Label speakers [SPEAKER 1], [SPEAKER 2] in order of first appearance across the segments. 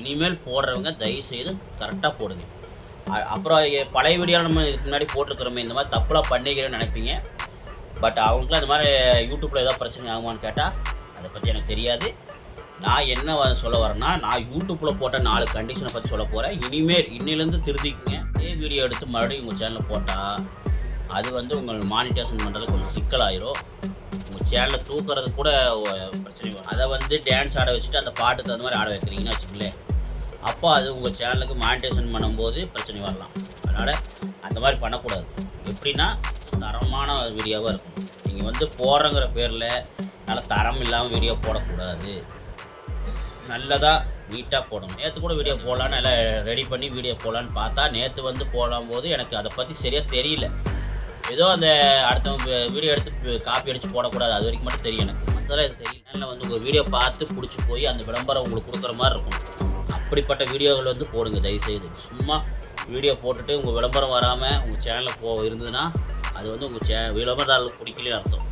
[SPEAKER 1] இனிமேல் போடுறவங்க தயவுசெய்து கரெக்டாக போடுங்க. அப்புறம் பழைய வீடியோ நம்ம இதுக்கு முன்னாடி போட்டிருக்கிறோமே இந்த மாதிரி தப்புலாம் பண்ணிக்கிறேன்னு நினைப்பீங்க. பட் அவங்களுக்குலாம் இந்த மாதிரி யூடியூப்பில் ஏதாவது பிரச்சனை ஆகுமான்னு கேட்டால் அதை பற்றி எனக்கு தெரியாது. நான் என்ன சொல்ல வரேன்னா நான் யூடியூப்பில் போட்ட நாலு கண்டிஷனை பற்றி சொல்ல போகிறேன் இனிமேல் இன்னிலேருந்து திருத்திக்குங்க. அதே வீடியோ எடுத்து மறுபடியும் உங்கள் சேனலில் போட்டால் அது வந்து உங்கள் மானிட்டேஷன் பண்ணுறது கொஞ்சம் சிக்கலாயிரும். உங்கள் சேனலை தூக்குறது கூட பிரச்சனை அதை வந்து டான்ஸ் ஆட வச்சுட்டு அந்த பாட்டுக்கு தகுந்த மாதிரி ஆட வைக்கிறீங்கன்னு வச்சுக்கலேன் அப்போ அது உங்கள் சேனலுக்கு மானிட்டேஷன் பண்ணும்போது பிரச்சனை வரலாம். அதனால் அந்த மாதிரி பண்ணக்கூடாது. எப்படின்னா தரமான வீடியோவாக இருக்கும். நீங்கள் வந்து போடுறங்கிற பேரில் நல்ல தரம் இல்லாமல் வீடியோ போடக்கூடாது. நல்லதாக நீட்டாக போடணும். நேற்று கூட வீடியோ போடலான்னு எல்லாம் ரெடி பண்ணி வீடியோ போடலான்னு பார்த்தா நேற்று வந்து போடலாம் போது எனக்கு அதை பற்றி சரியாக தெரியல. ஏதோ அந்த அடுத்தவங்க வீடியோ எடுத்து காப்பி அடித்து போடக்கூடாது. அது வரைக்கும் மட்டும் தெரியும் எனக்கு. மற்றதெல்லாம் இது தெரியல. வந்து உங்கள் வீடியோ பார்த்து பிடிச்சி போய் அந்த விளம்பரம் உங்களுக்கு கொடுக்குற மாதிரி இருக்கும். அப்படிப்பட்ட வீடியோகள் வந்து போடுங்க தயவுசெய்து. சும்மா வீடியோ போட்டுட்டு உங்கள் விளம்பரம் வராமல் உங்கள் சேனலில் போ இருந்ததுன்னா அது வந்து உங்கள் சே விளம்பரதாரர்களுக்கு பிடிக்கலன்னு அர்த்தம்.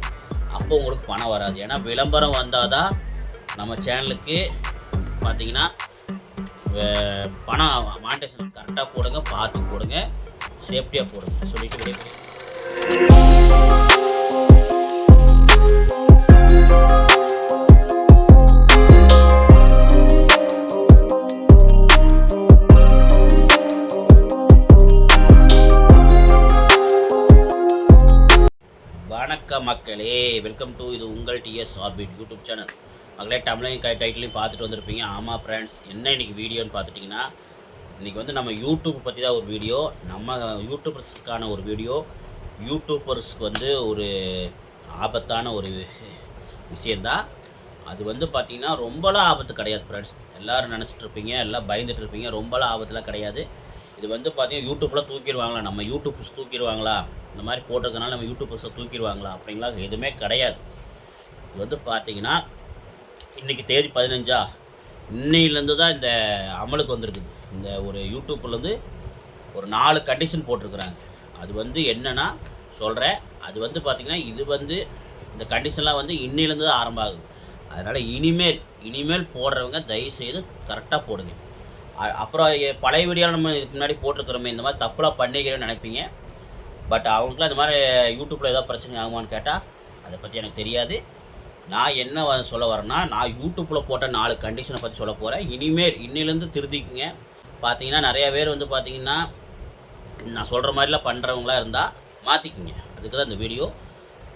[SPEAKER 1] அப்போ உங்களுக்கு பணம் வராது. ஏன்னா விளம்பரம் வந்தால் தான் நம்ம சேனலுக்கு பார்த்தீங்கன்னா பணம் மானிட்டேஷன் கரெக்டாக போடுங்க பார்த்து போடுங்க சேஃப்டியாக போடுங்க சொல்லிட்டு விடைபெறுகிறேன். மக்களே வெல்கம் டு இது உங்கள் டிஎஸ் ஆர்பிட் யூடியூப் சேனல் மக்களே தமிழையும் கை டைட்டிலையும் பார்த்துட்டு வந்திருப்பீங்க. ஆமாம் ஃப்ரெண்ட்ஸ் என்ன இன்னைக்கு வீடியோன்னு பார்த்துட்டிங்கன்னா இன்றைக்கி வந்து நம்ம யூடியூப் பற்றி தான் ஒரு வீடியோ நம்ம யூடியூபர்ஸ்க்கான ஒரு வீடியோ யூடியூபர்ஸ்க்கு வந்து ஒரு ஆபத்தான ஒரு விஷயந்தான் அது வந்து பார்த்திங்கன்னா ரொம்பலாம் ஆபத்து கிடையாது ஃப்ரெண்ட்ஸ் எல்லோரும் நினச்சிட்ருப்பீங்க எல்லாம் பயந்துட்டு இருப்பீங்க ரொம்பலாம் ஆபத்துலாம் கிடையாது. இது வந்து பார்த்திங்கன்னா யூடியூப்பில் தூக்கிடுவாங்களா? நம்ம யூடியூப்ஸ் தூக்கிடுவாங்களா? இந்த மாதிரி போட்டிருக்கனால நம்ம யூடியூப்ஸை தூக்கிடுவாங்களா? அப்படிங்களா எதுவுமே கிடையாது. இது வந்து பார்த்தீங்கன்னா இன்றைக்கி தேதி பதினஞ்சா? இன்னையிலேருந்து தான் இந்த அமலுக்கு வந்திருக்குது. இந்த ஒரு யூடியூப்லேருந்து ஒரு நாலு கண்டிஷன் போட்டிருக்கிறாங்க. அது வந்து என்னென்னா சொல்கிறேன் அது வந்து பார்த்திங்கன்னா இது வந்து இந்த கண்டிஷன்லாம் வந்து இன்னிலேருந்து தான் ஆரம்பம் ஆகுது அதனால் இனிமேல் இனிமேல் போடுறவங்க தயவுசெய்து கரெக்டாக போடுங்க. அப்புறம் பழைய வீடியோ நம்ம இதுக்கு முன்னாடி போட்டிருக்கிறோமே இந்த மாதிரி தப்புலாம் பண்ணிக்கிறேன்னு நினைப்பீங்க. பட் அவங்களுக்குலாம் இந்த மாதிரி யூடியூப்பில் ஏதாவது பிரச்சனை ஆகுமான்னு கேட்டால் அதை பற்றி எனக்கு தெரியாது. நான் என்ன சொல்ல வரேன்னா நான் யூடியூப்பில் போட்ட நாலு கண்டிஷனை பற்றி சொல்ல போகிறேன் இனிமேல் இன்னிலேருந்து திருத்திக்குங்க பார்த்தீங்கன்னா நிறையா பேர் வந்து பார்த்தீங்கன்னா நான் சொல்கிற மாதிரிலாம் பண்ணுறவங்களா இருந்தால் மாற்றிக்குங்க அதுக்கு தான் இந்த வீடியோ.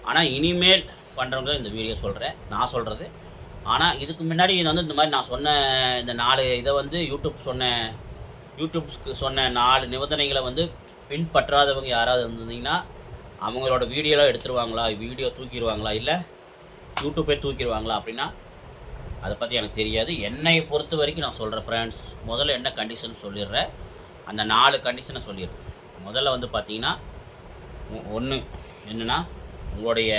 [SPEAKER 1] ஆனால் இனிமேல் பண்ணுறவங்க இந்த வீடியோ சொல்கிறேன் நான் சொல்கிறது ஆனால் இதுக்கு முன்னாடி இது வந்து இந்த மாதிரி நான் சொன்ன இந்த நாலு இதை வந்து யூடியூப் சொன்ன யூடியூப்ஸ்க்கு சொன்ன நாலு நிபந்தனைகளை வந்து பின்பற்றாதவங்க யாராவது இருந்தீங்கன்னா அவங்களோட வீடியோலாம் எடுத்துருவாங்களா? வீடியோ தூக்கிடுவாங்களா? இல்லை யூடியூப்பே தூக்கிடுவாங்களா? அப்படின்னா அதை பற்றி எனக்கு தெரியாது. என்னை பொறுத்த வரைக்கும் நான் சொல்கிறேன் ஃப்ரெண்ட்ஸ் முதல்ல என்ன கண்டிஷன் சொல்லிடுறேன்? அந்த நாலு கண்டிஷனை சொல்லிடுறேன் முதல்ல வந்து பார்த்தீங்கன்னா ஒன்று என்னென்னா உங்களுடைய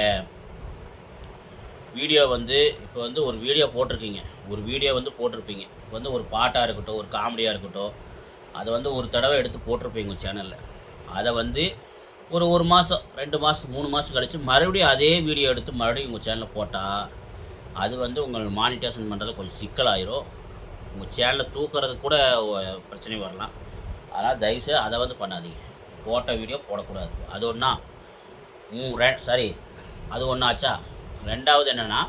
[SPEAKER 1] வீடியோ வந்து இப்போ வந்து ஒரு வீடியோ போட்டிருக்கீங்க. ஒரு வீடியோ வந்து போட்டிருப்பீங்க. இப்போ வந்து ஒரு பாட்டாக இருக்கட்டும் ஒரு காமெடியாக இருக்கட்டும் அதை வந்து ஒரு தடவை எடுத்து போட்டிருப்பீங்க உங்கள் சேனலில் அதை வந்து ஒரு ஒரு மாதம் ரெண்டு மாதம் மூணு மாதம் கழித்து மறுபடியும் அதே வீடியோ எடுத்து மறுபடியும் உங்கள் சேனலில் போட்டால் அது வந்து உங்கள் மானிட்டேஷன் பண்ணுறது கொஞ்சம் சிக்கலாயிரும். உங்கள் சேனலை தூக்குறது கூட பிரச்சனை வரலாம். அதனால் தயவுசெய்து அதை வந்து பண்ணாதீங்க. போட்ட வீடியோ போடக்கூடாது. அது ஒன்றா மூ ரெ சாரி. அது ஒன்றாச்சா ரெண்டாவது என்னென்னா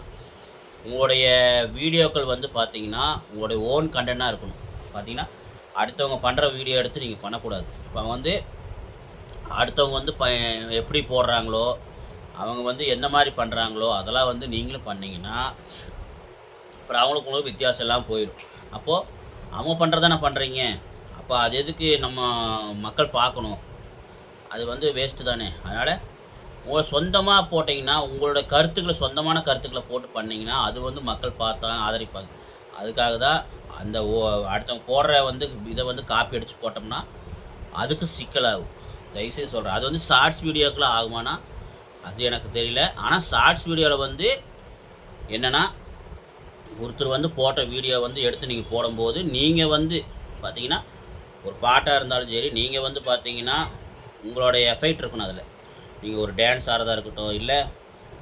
[SPEAKER 1] உங்களுடைய வீடியோக்கள் வந்து பார்த்தீங்கன்னா உங்களுடைய ஓன் கண்டென்ட்டாக இருக்கணும். பார்த்தீங்கன்னா அடுத்தவங்க பண்ணுற வீடியோ எடுத்து நீங்கள் பண்ணக்கூடாது. இப்போ வந்து அடுத்தவங்க வந்து ப எப்படி போடுறாங்களோ அவங்க வந்து என்ன மாதிரி பண்ணுறாங்களோ அதெல்லாம் வந்து நீங்களும் பண்ணிங்கன்னா அப்புறம் அவங்களுக்கு உங்களுக்கு வித்தியாசம் எல்லாம் போயிடும். அப்போது அவங்க பண்ணுறதானே பண்ணுறீங்க அப்போ அது எதுக்கு நம்ம மக்கள் பார்க்கணும்? அது வந்து வேஸ்ட்டு தானே. அதனால் உங்களை சொந்தமாக போட்டிங்கன்னா உங்களோட கருத்துக்களை சொந்தமான கருத்துக்களை போட்டு பண்ணிங்கன்னா அது வந்து மக்கள் பார்த்தா ஆதரிப்பாங்க. அதுக்காக தான் அந்த ஓ- அடுத்தவங்க போடுற வந்து இதை வந்து காப்பி அடித்து போட்டோம்னா அதுக்கு சிக்கலாகும் தயவுசெய்து சொல்கிறேன் அது வந்து ஷார்ட்ஸ் வீடியோக்குள்ளே ஆகுமானா அது எனக்கு தெரியல. ஆனால் ஷார்ட்ஸ் வீடியோவில் வந்து என்னென்னா ஒருத்தர் வந்து போட்ட வீடியோ வந்து எடுத்து நீங்கள் போடும்போது நீங்கள் வந்து பார்த்தீங்கன்னா ஒரு பாட்டாக இருந்தாலும் சரி நீங்கள் வந்து பார்த்தீங்கன்னா உங்களோட எஃபெக்ட் இருக்கணும் அதில். நீங்கள் ஒரு டான்ஸ் ஆடுறதா இருக்கட்டும் இல்லை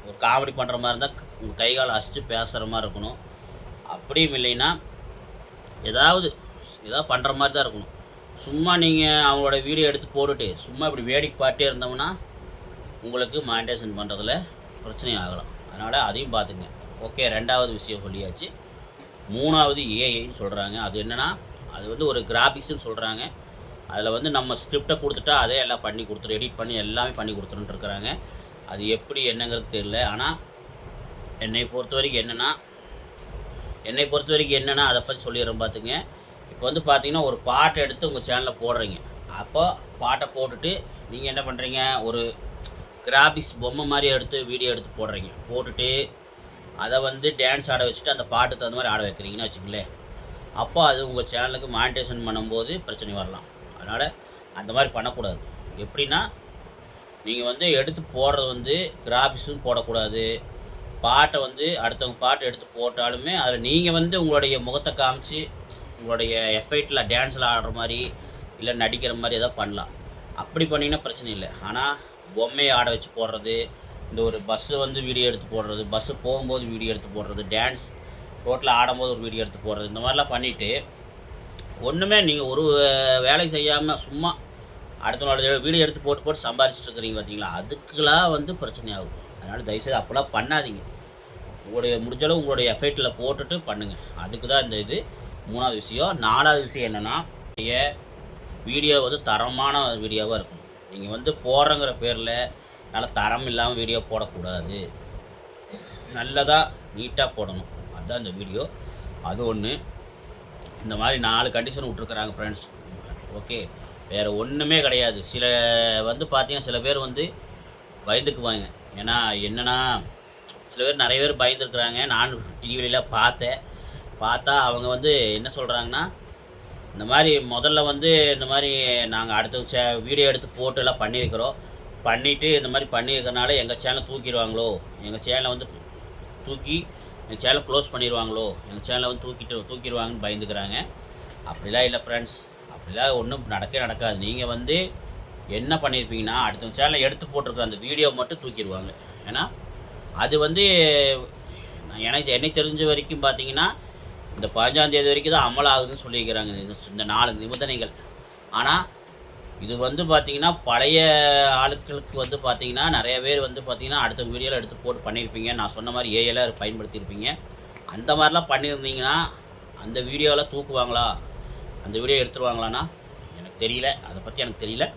[SPEAKER 1] ஒரு காமெடி பண்ணுற மாதிரி இருந்தால் உங்கள் கை கால் அசிச்சு பேசுகிற மாதிரி இருக்கணும். அப்படியும் இல்லைன்னா ஏதாவது ஏதாவது பண்ணுற மாதிரி தான் இருக்கணும். சும்மா நீங்கள் அவங்களோட வீடியோ எடுத்து போட்டுட்டு சும்மா இப்படி வேடிக்கை பாட்டே இருந்தோம்னா உங்களுக்கு மானிட்டேஷன் பண்ணுறதுல பிரச்சனை ஆகலாம். அதனால் அதையும் பார்த்துங்க. ஓகே ரெண்டாவது விஷயம் சொல்லியாச்சு. மூணாவது ஏஐன்னு சொல்கிறாங்க அது என்னென்னா அது வந்து ஒரு கிராஃபிக்ஸ்னு சொல்கிறாங்க அதில் வந்து நம்ம ஸ்கிரிப்டை கொடுத்துட்டா அதே எல்லாம் பண்ணி கொடுத்துரு எடிட் பண்ணி எல்லாமே பண்ணி கொடுத்துருன்ட்ருக்குறாங்க அது எப்படி என்னங்கிறது தெரியல. ஆனால் என்னை பொறுத்த வரைக்கும் என்னென்னா என்னை பொறுத்த வரைக்கும் என்னென்னா அதை பற்றி சொல்லிடுறேன் பார்த்துங்க இப்போ வந்து பார்த்தீங்கன்னா ஒரு பாட்டை எடுத்து உங்கள் சேனலில் போடுறீங்க. அப்போ பாட்டை போட்டுட்டு நீங்கள் என்ன பண்ணுறீங்க ஒரு கிராபிக்ஸ் பொம்மை மாதிரி எடுத்து வீடியோ எடுத்து போடுறீங்க. போட்டுட்டு அதை வந்து டான்ஸ் ஆட வச்சுட்டு அந்த பாட்டுக்கு தகுந்த மாதிரி ஆட வைக்கிறீங்கன்னு வச்சுங்களேன் அப்போ அது உங்கள் சேனலுக்கு மானிட்டேஷன் பண்ணும்போது பிரச்சனை வரலாம். அதனால் அந்த மாதிரி பண்ணக்கூடாது. எப்படின்னா நீங்கள் வந்து எடுத்து போடுறது வந்து கிராஃபிக்ஸும் போடக்கூடாது. பாட்டை வந்து அடுத்தவங்க பாட்டை எடுத்து போட்டாலுமே அதில் நீங்கள் வந்து உங்களுடைய முகத்தை காமிச்சு உங்களுடைய எஃபெக்டில் டான்ஸில் ஆடுற மாதிரி இல்லை நடிக்கிற மாதிரி ஏதாவது பண்ணலாம். அப்படி பண்ணிங்கன்னா பிரச்சனை இல்லை. ஆனால் பொம்மையை ஆட வச்சு போடுறது இந்த ஒரு பஸ்ஸு வந்து வீடியோ எடுத்து போடுறது பஸ்ஸு போகும்போது வீடியோ எடுத்து போடுறது டான்ஸ் ரோட்டில் ஆடும்போது ஒரு வீடியோ எடுத்து போடுறது இந்த மாதிரிலாம் பண்ணிவிட்டு ஒன்றுமே நீங்கள் ஒரு வேலை செய்யாமல் சும்மா அடுத்த நாள் வீடியோ எடுத்து போட்டு போட்டு சம்பாரிச்சிட்டு இருக்கிறீங்க பார்த்தீங்களா அதுக்கெலாம் வந்து பிரச்சனை ஆகும் அதனால் தயவுசெய்து அப்போலாம் பண்ணாதீங்க. உங்களுடைய முடிஞ்சளவு உங்களுடைய எஃபெக்டில் போட்டுட்டு பண்ணுங்கள் அதுக்கு தான் இந்த இது. மூணாவது விஷயம். நாலாவது விஷயம் என்னென்னா வீடியோ வந்து தரமான வீடியோவாக இருக்கும் நீங்கள் வந்து போடுறங்கிற பேரில் நல்ல தரம் இல்லாமல் வீடியோ போடக்கூடாது. நல்லதாக நீட்டாக போடணும். அதுதான் இந்த வீடியோ. அது ஒன்று இந்த மாதிரி நாலு கண்டிஷன் விட்ருக்குறாங்க ஃப்ரெண்ட்ஸ் ஓகே வேறு ஒன்றுமே கிடையாது. சில வந்து பார்த்தீங்கன்னா சில பேர் வந்து பயந்துக்குவாங்க. ஏன்னா என்னன்னா சில பேர் நிறைய பேர் பயந்துருக்குறாங்க. நான் டிவிலாம் பார்த்தேன். பார்த்தா அவங்க வந்து என்ன சொல்கிறாங்கன்னா இந்த மாதிரி முதல்ல வந்து இந்த மாதிரி நாங்கள் அடுத்த சே வீடியோ எடுத்து போட்டு எல்லாம் பண்ணியிருக்கிறோம். பண்ணிவிட்டு இந்த மாதிரி பண்ணியிருக்கனால எங்கள் சேனலை தூக்கிடுவாங்களோ? எங்கள் சேனலை வந்து தூக்கி எங்கள் சேனலை க்ளோஸ் பண்ணிடுவாங்களோ எங்கள் சேனலை வந்து தூக்கிட்டு தூக்கிடுவாங்கன்னு பயந்துக்கிறாங்க. அப்படிலாம் இல்லை ஃப்ரெண்ட்ஸ் அப்படிலாம் ஒன்றும் நடக்கவே நடக்காது. நீங்கள் வந்து என்ன பண்ணியிருப்பீங்கன்னா அடுத்த சேனலை எடுத்து போட்டிருக்கிற அந்த வீடியோ மட்டும் தூக்கிடுவாங்க ஏன்னா அது வந்து நான் எனக்கு என்னை தெரிஞ்ச வரைக்கும் பார்த்தீங்கன்னா இந்த பதினஞ்சாம் தேதி வரைக்கும் தான் அமலாகுதுன்னு சொல்லியிருக்கிறாங்க. இந்த நாலு நிபந்தனைகள். ஆனால் இது வந்து பார்த்தீங்கன்னா பழைய ஆட்களுக்கு வந்து பார்த்தீங்கன்னா நிறைய பேர் வந்து பார்த்தீங்கன்னா அடுத்த வீடியோவில் எடுத்து போட்டு பண்ணியிருப்பீங்க. நான் சொன்ன மாதிரி ஏஎல்லாம் பயன்படுத்தியிருப்பீங்க. அந்த மாதிரிலாம் பண்ணியிருந்தீங்கன்னா அந்த வீடியோவில் தூக்குவாங்களா? அந்த வீடியோ எடுத்துருவாங்களான்னா? எனக்கு தெரியல. அதை பற்றி எனக்கு தெரியல.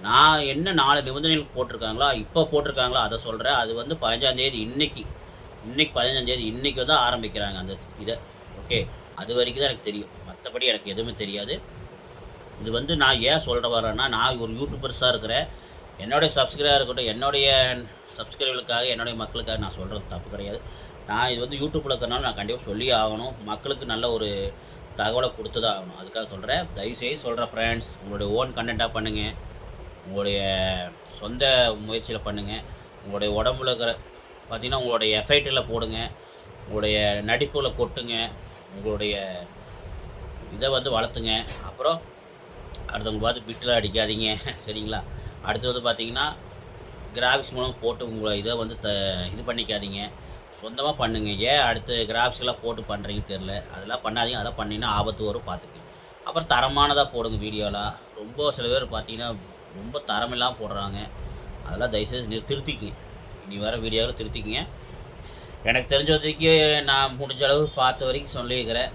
[SPEAKER 1] நான் என்ன நாலு நிபந்தனைகள் போட்டிருக்காங்களா? இப்போ போட்டிருக்காங்களா? அதை சொல்கிறேன் அது வந்து பதினஞ்சாந்தேதி இன்றைக்கி இன்னைக்கு. பதினஞ்சாந்தேதி இன்றைக்கி வந்து ஆரம்பிக்கிறாங்க அந்த இதை. ஓகே. அது வரைக்கும் தான் எனக்கு தெரியும். மற்றபடி எனக்கு எதுவுமே தெரியாது. இது வந்து நான் ஏன் சொல்கிற வரேன்னா நான் ஒரு யூடியூபர்ஸாக இருக்கிறேன். என்னுடைய சப்ஸ்கிரைபர் இருக்கட்டும் என்னுடைய சப்ஸ்கிரைபர்களுக்காக என்னுடைய மக்களுக்காக நான் சொல்கிறது தப்பு கிடையாது. நான் இது வந்து யூடியூப்பில் இருக்கிறனால நான் கண்டிப்பாக சொல்லியே ஆகணும். மக்களுக்கு நல்ல ஒரு தகவலை கொடுத்து தான் ஆகணும். அதுக்காக சொல்கிறேன் தயவுசெய்து சொல்கிறேன் ஃப்ரெண்ட்ஸ் உங்களுடைய ஓன் கண்டென்ட்டாக பண்ணுங்கள் உங்களுடைய சொந்த முயற்சியில் பண்ணுங்கள் உங்களுடைய உடம்புல இருக்கிற பார்த்தீங்கன்னா உங்களுடைய எஃபைட்டில் போடுங்க. உங்களுடைய நடிப்புகளை கொட்டுங்க. உங்களுடைய இதை வந்து வளர்த்துங்க. அப்புறம் அடுத்தவங்க பார்த்து பிட்டில் அடிக்காதீங்க. சரிங்களா? அடுத்து வந்து பார்த்தீங்கன்னா கிராஃபிக்ஸ் மூலம் போட்டு உங்களை இதை வந்து த இது பண்ணிக்காதீங்க. சொந்தமாக பண்ணுங்க. ஏன் அடுத்து கிராஃபிக்ஸ்லாம் போட்டு பண்ணுறீங்கன்னு தெரில அதெல்லாம் பண்ணாதீங்க. அதெல்லாம் பண்ணிங்கன்னா ஆபத்து வரும் பார்த்துக்கு. அப்புறம் தரமானதாக போடுங்க வீடியோலாம். ரொம்ப சில பேர் பார்த்தீங்கன்னா ரொம்ப தரமில்லாமல் போடுறாங்க. அதெல்லாம் தயவுசெய்து நிறு- திருத்திக்குங்க. இனி வர வீடியோவில் திருத்திக்குங்க. எனக்கு தெரிஞ்ச வரைக்கும் நான் முடிஞ்ச அளவு பார்த்த வரைக்கும் சொல்லியிருக்கிறேன்.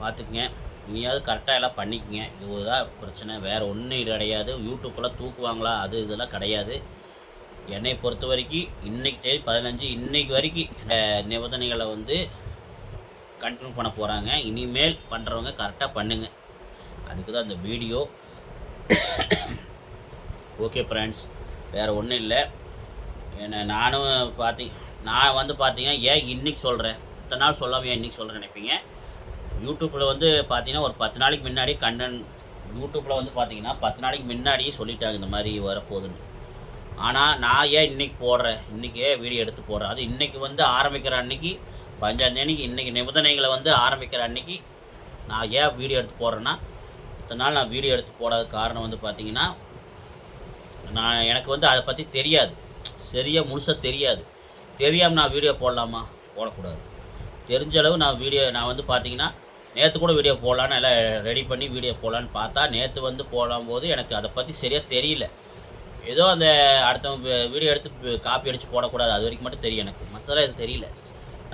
[SPEAKER 1] பார்த்துக்குங்க. இனியாவது கரெக்டாக எல்லாம் பண்ணிக்கங்க. இதுதான் பிரச்சனை. வேறு ஒன்றும் கிடையாது. யூடியூப்பெல்லாம் தூக்குவாங்களா? அது இதெல்லாம் கிடையாது. என்னை பொறுத்த வரைக்கும் இன்றைக்கி தேதி பதினஞ்சு இன்றைக்கு வரைக்கும் இந்த நிபந்தனைகளை வந்து கண்டினியூ பண்ண போகிறாங்க இனிமேல் பண்ணுறவங்க கரெக்டாக பண்ணுங்க. அதுக்கு தான் இந்த வீடியோ ஓகே ஃப்ரெண்ட்ஸ் வேறு ஒன்றும் இல்லை. என்ன நானும் பார்த்தி நான் வந்து பார்த்தீங்கன்னா ஏன் இன்னைக்கு சொல்கிறேன் இத்தனை நாள் சொல்லாமல் ஏன் இன்னைக்கு சொல்கிறேன் நினைப்பீங்க? யூடியூப்பில் வந்து பார்த்தீங்கன்னா ஒரு பத்து நாளைக்கு முன்னாடி கண்டன் யூடியூப்பில் வந்து பார்த்தீங்கன்னா பத்து நாளைக்கு முன்னாடியே சொல்லிட்டாங்க இந்த மாதிரி வரப்போகுதுன்னு. ஆனால் நான் ஏன் இன்னைக்கு போடுறேன்? இன்றைக்கே வீடியோ எடுத்து போடுறேன்? அது இன்றைக்கி வந்து ஆரம்பிக்கிற அன்னைக்கு பஞ்சாந்தேதிக்கு இன்றைக்கி நிபந்தனைகளை வந்து ஆரம்பிக்கிற அன்னைக்கு நான் ஏன் வீடியோ எடுத்து போடுறேன்னா இத்தனை நாள் நான் வீடியோ எடுத்து போடாத காரணம் வந்து பார்த்தீங்கன்னா நான் எனக்கு வந்து அதை பற்றி தெரியாது. சரியாக முழுசாக தெரியாது. தெரியாமல் நான் வீடியோ போடலாமா? போடக்கூடாது. தெரிஞ்ச அளவு நான் வீடியோ நான் வந்து பார்த்தீங்கன்னா நேற்று கூட வீடியோ போகலான்னு எல்லாம் ரெடி பண்ணி வீடியோ போடலான்னு பார்த்தா நேற்று வந்து போகலாம் போது எனக்கு அதை பற்றி சரியாக தெரியல. ஏதோ அந்த அடுத்தவங்க வீடியோ எடுத்து காப்பி அடித்து போடக்கூடாது. அது வரைக்கும் மட்டும் தெரியும் எனக்கு. மற்றதெல்லாம் இது தெரியல.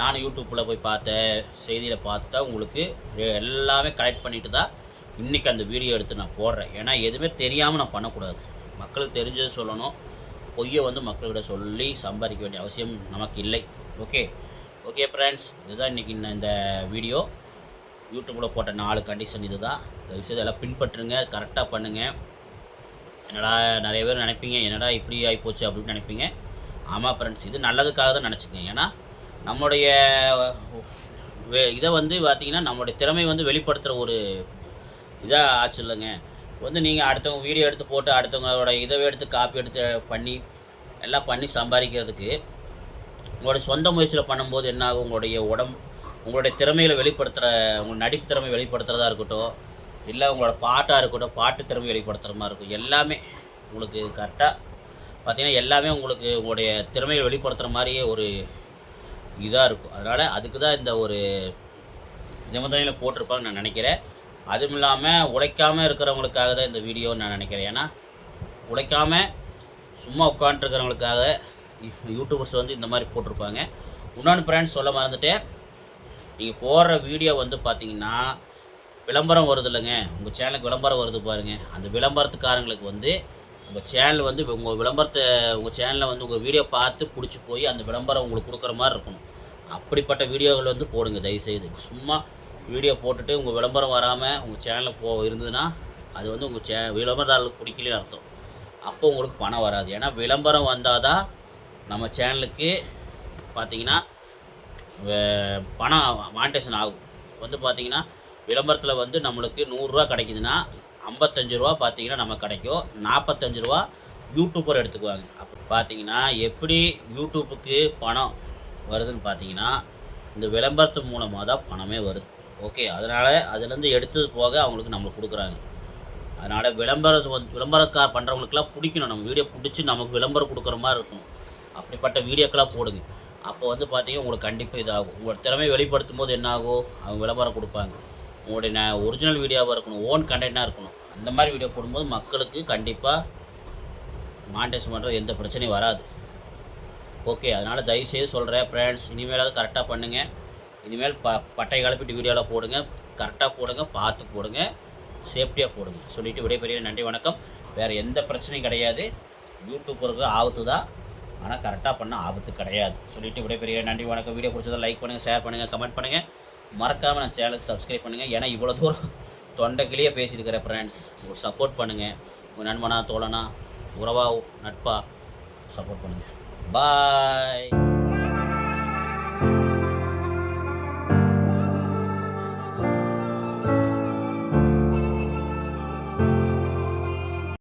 [SPEAKER 1] நானும் யூடியூப்பில் போய் பார்த்தேன் செய்தியில் பார்த்து தான் உங்களுக்கு எல்லாமே கலெக்ட் பண்ணிட்டு தான் இன்றைக்கி அந்த வீடியோ எடுத்து நான் போடுறேன். ஏன்னா எதுவுமே தெரியாமல் நான் பண்ணக்கூடாது. மக்களுக்கு தெரிஞ்சது சொல்லணும். பொய்யை வந்து மக்கள்கிட்ட சொல்லி சம்பாதிக்க வேண்டிய அவசியம் நமக்கு இல்லை. ஓகே ஓகே ஃப்ரெண்ட்ஸ் இதுதான் இன்றைக்கி இந்த வீடியோ யூடியூப்பில் போட்ட நாலு கண்டிஷன் இது தான் தயவுசெய்து எல்லாம் பின்பற்றுங்க கரெக்டாக பண்ணுங்கள் என்னடா நிறைய பேர் நினைப்பீங்க என்னடா இப்படி ஆகிப்போச்சு அப்படின்னு நினைப்பீங்க. ஆமாம் ஃப்ரெண்ட்ஸ் இது நல்லதுக்காக தான் நினச்சிக்கங்க. ஏன்னா நம்மளுடைய வே- இதை வந்து பார்த்திங்கன்னா நம்மளுடைய திறமை வந்து வெளிப்படுத்துகிற ஒரு இதாக ஆச்சு இல்லைங்க. வந்து நீங்கள் அடுத்தவங்க வீடியோ எடுத்து போட்டு அடுத்தவங்களோட இதை எடுத்து காப்பி எடுத்து பண்ணி எல்லாம் பண்ணி சம்பாதிக்கிறதுக்கு உங்களுடைய சொந்த முயற்சியில் பண்ணும்போது என்ன ஆகும் உங்களுடைய உடம்பு உங்களுடைய திறமைகளை வெளிப்படுத்துகிற உங்கள் நடிப்பு திறமை வெளிப்படுத்துகிறதா இருக்கட்டும் இல்லை உங்களோட பாட்டாக இருக்கட்டும் பாட்டு திறமை வெளிப்படுத்துகிற மாதிரி இருக்கும் எல்லாமே உங்களுக்கு கரெக்டாக பார்த்தீங்கன்னா எல்லாமே உங்களுக்கு உங்களுடைய திறமையை வெளிப்படுத்துகிற மாதிரியே ஒரு இதாக இருக்கும் அதனால் அதுக்கு தான் இந்த ஒரு நிபந்தனையில் போட்டிருப்பாங்க நான் நினைக்கிறேன் அதுவும் இல்லாமல் உழைக்காமல் இருக்கிறவங்களுக்காக தான் இந்த வீடியோன்னு நான் நினைக்கிறேன் ஏன்னா உழைக்காமல் சும்மா உட்காந்துருக்கிறவங்களுக்காக யூடியூபர்ஸ் வந்து இந்த மாதிரி போட்டிருப்பாங்க இன்னொன்று ஃப்ரெண்ட்ஸ் சொல்ல மறந்துட்டேன் நீங்கள் போடுற வீடியோ வந்து பார்த்தீங்கன்னா விளம்பரம் வருது இல்லைங்க உங்கள் சேனலுக்கு விளம்பரம் வருது பாருங்கள் அந்த விளம்பரத்துக்காரங்களுக்கு வந்து உங்கள் சேனல் வந்து உங்கள் விளம்பரத்தை உங்கள் சேனலில் வந்து உங்கள் வீடியோ பார்த்து பிடிச்சி போய் அந்த விளம்பரம் உங்களுக்கு கொடுக்குற மாதிரி இருக்கணும். அப்படிப்பட்ட வீடியோகள் வந்து போடுங்க தயவுசெய்து. சும்மா வீடியோ போட்டுட்டு உங்கள் விளம்பரம் வராமல் உங்கள் சேனலில் போ இருந்ததுன்னா அது வந்து உங்கள் சே விளம்பரதாரர்களுக்கு பிடிக்கலன்னு அர்த்தம். அப்போ உங்களுக்கு பணம் வராது. ஏன்னா விளம்பரம் வந்தால் தான் நம்ம சேனலுக்கு பார்த்தீங்கன்னா பணம் மானிட்டேஷன் ஆகும். வந்து பார்த்தீங்கன்னா விளம்பரத்தில் வந்து நம்மளுக்கு நூறுரூவா கிடைக்குதுன்னா ஐம்பத்தஞ்சு ரூபா பார்த்தீங்கன்னா நமக்கு கிடைக்கும். நாற்பத்தஞ்சு ரூபா யூடியூப்பர் எடுத்துக்குவாங்க. அப்போ பார்த்தீங்கன்னா எப்படி யூடியூப்புக்கு பணம் வருதுன்னு பார்த்தீங்கன்னா இந்த விளம்பரத்து மூலமாக தான் பணமே வருது. ஓகே அதனால் அதுலேருந்து எடுத்தது போக அவங்களுக்கு நம்மளுக்கு கொடுக்குறாங்க. அதனால் விளம்பரம் வந்து விளம்பரக்கார் பண்ணுறவங்களுக்குலாம் பிடிக்கணும். நம்ம வீடியோ பிடிச்சி நமக்கு விளம்பரம் கொடுக்குற மாதிரி இருக்கணும். அப்படிப்பட்ட வீடியோக்கெல்லாம் போடுங்க. அப்போ வந்து பார்த்தீங்கன்னா உங்களுக்கு கண்டிப்பாக இதாகும். உங்களோட திறமையை வெளிப்படுத்தும் போது என்ன ஆகும் அவங்க விளம்பரம் கொடுப்பாங்க. உங்களுடைய நான் ஒரிஜினல் வீடியோவாக இருக்கணும் ஓன் கண்டென்ட்டாக இருக்கணும். அந்த மாதிரி வீடியோ போடும்போது மக்களுக்கு கண்டிப்பாக மாண்டேஷன் பண்ணுறது எந்த பிரச்சனையும் வராது. ஓகே அதனால் தயவுசெய்து சொல்கிறேன் ஃப்ரெண்ட்ஸ் இனிமேலாவது கரெக்டாக பண்ணுங்கள் இனிமேல் ப பட்டை கலப்பிட்டு வீடியோவில் போடுங்க. கரெக்டாக போடுங்க பார்த்து போடுங்க சேஃப்டியாக போடுங்க. சொல்லிவிட்டு விடைபெரிய நன்றி வணக்கம். வேறு எந்த பிரச்சனையும் கிடையாது. யூடியூப் இருக்கிற ஆபத்து தான். ஆனால் கரெக்டாக பண்ண ஆபத்து கிடையாது. சொல்லிட்டு விடைபெரிய நன்றி வணக்கம். வீடியோ பிடிச்சதை லைக் பண்ணுங்கள் ஷேர் பண்ணுங்கள் கமெண்ட் பண்ணுங்கள் மறக்காமல் நான் சேனலுக்கு சப்ஸ்கிரைப் பண்ணுங்கள் ஏன்னா இவ்வளோ தூரம் தொண்டைக்கிலேயே பேசியிருக்கிறேன் ஃப்ரெண்ட்ஸ் ஒரு சப்போர்ட் பண்ணுங்கள் உங்கள் நண்பனா தோழனா உறவா நட்பா சப்போர்ட் பண்ணுங்கள் பாய்